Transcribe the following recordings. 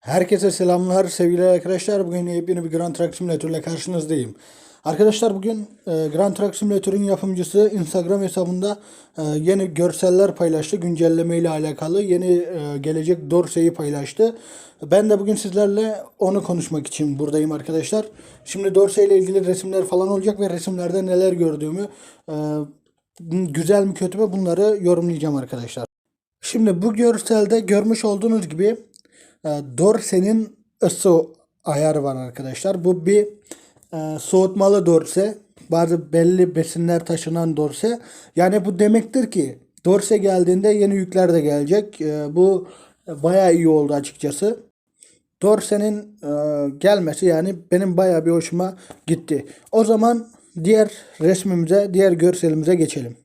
Herkese selamlar sevgili arkadaşlar. Bugün yepyeni bir Grand Truck Simulator ile karşınızdayım. Arkadaşlar bugün e, Grand Truck Simulator'ın yapımcısı Instagram hesabında e, yeni görseller paylaştı. Güncelleme ile alakalı yeni e, gelecek Dorsey'i paylaştı. Ben de bugün sizlerle onu konuşmak için buradayım arkadaşlar. Şimdi Dorsey ile ilgili resimler falan olacak ve resimlerde neler gördüğümü güzel mi kötü mü bunları yorumlayacağım arkadaşlar. Şimdi bu görselde görmüş olduğunuz gibi Dorse'nin ısı ayarı var arkadaşlar. Bu bir e, soğutmalı dorse. Bazı belli besinler taşınan dorse. Yani bu demektir ki dorse geldiğinde yeni yükler de gelecek. E, bu bayağı iyi oldu açıkçası. Dorse'nin e, gelmesi yani benim bayağı bir hoşuma gitti. O zaman diğer resmimize, diğer görselimize geçelim.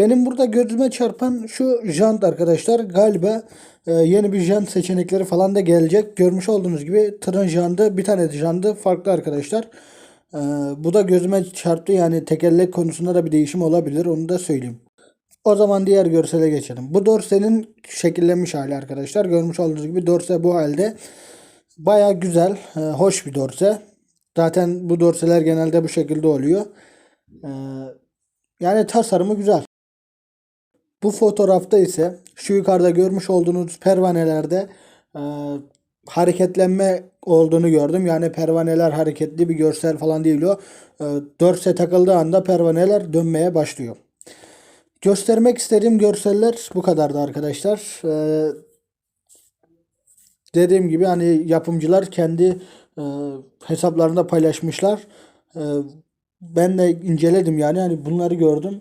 Benim burada gözüme çarpan şu jant arkadaşlar. Galiba e, yeni bir jant seçenekleri falan da gelecek. Görmüş olduğunuz gibi tırın jantı bir tane jantı farklı arkadaşlar. E, bu da gözüme çarptı. Yani tekerlek konusunda da bir değişim olabilir. Onu da söyleyeyim. O zaman diğer görsele geçelim. Bu dorsenin şekillenmiş hali arkadaşlar. Görmüş olduğunuz gibi dorse bu halde. Baya güzel, e, hoş bir dorse. Zaten bu dorseler genelde bu şekilde oluyor. E, yani tasarımı güzel. Bu fotoğrafta ise şu yukarıda görmüş olduğunuz pervanelerde e, hareketlenme olduğunu gördüm. Yani pervaneler hareketli bir görsel falan değil o. E, dörse takıldığı anda pervaneler dönmeye başlıyor. Göstermek istediğim görseller bu kadardı arkadaşlar. E, dediğim gibi hani yapımcılar kendi e, hesaplarında paylaşmışlar. E, ben de inceledim yani hani bunları gördüm.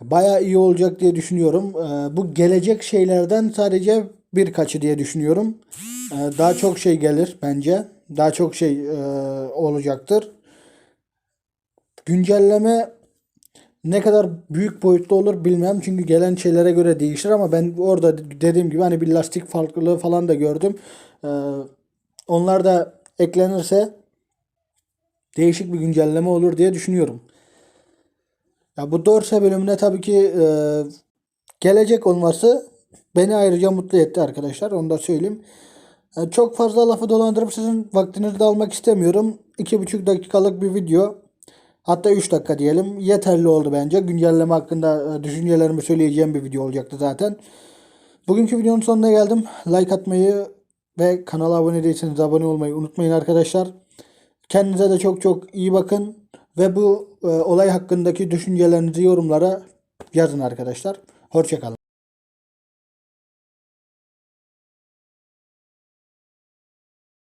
Baya iyi olacak diye düşünüyorum. Ee, bu gelecek şeylerden sadece birkaçı diye düşünüyorum. Ee, daha çok şey gelir bence. Daha çok şey e, olacaktır. Güncelleme ne kadar büyük boyutlu olur bilmem. Çünkü gelen şeylere göre değişir ama ben orada dediğim gibi hani bir lastik farklılığı falan da gördüm. Ee, onlar da eklenirse değişik bir güncelleme olur diye düşünüyorum. Ya bu dorse bölümüne tabii ki e, gelecek olması beni ayrıca mutlu etti arkadaşlar. Onu da söyleyeyim. E, çok fazla lafı dolandırıp sizin vaktinizi de almak istemiyorum. 2,5 dakikalık bir video. Hatta 3 dakika diyelim. Yeterli oldu bence. Güncelleme hakkında e, düşüncelerimi söyleyeceğim bir video olacaktı zaten. Bugünkü videonun sonuna geldim. Like atmayı ve kanala abone değilseniz abone olmayı unutmayın arkadaşlar. Kendinize de çok çok iyi bakın. Ve bu e, olay hakkındaki düşüncelerinizi yorumlara yazın arkadaşlar. Hoşçakalın.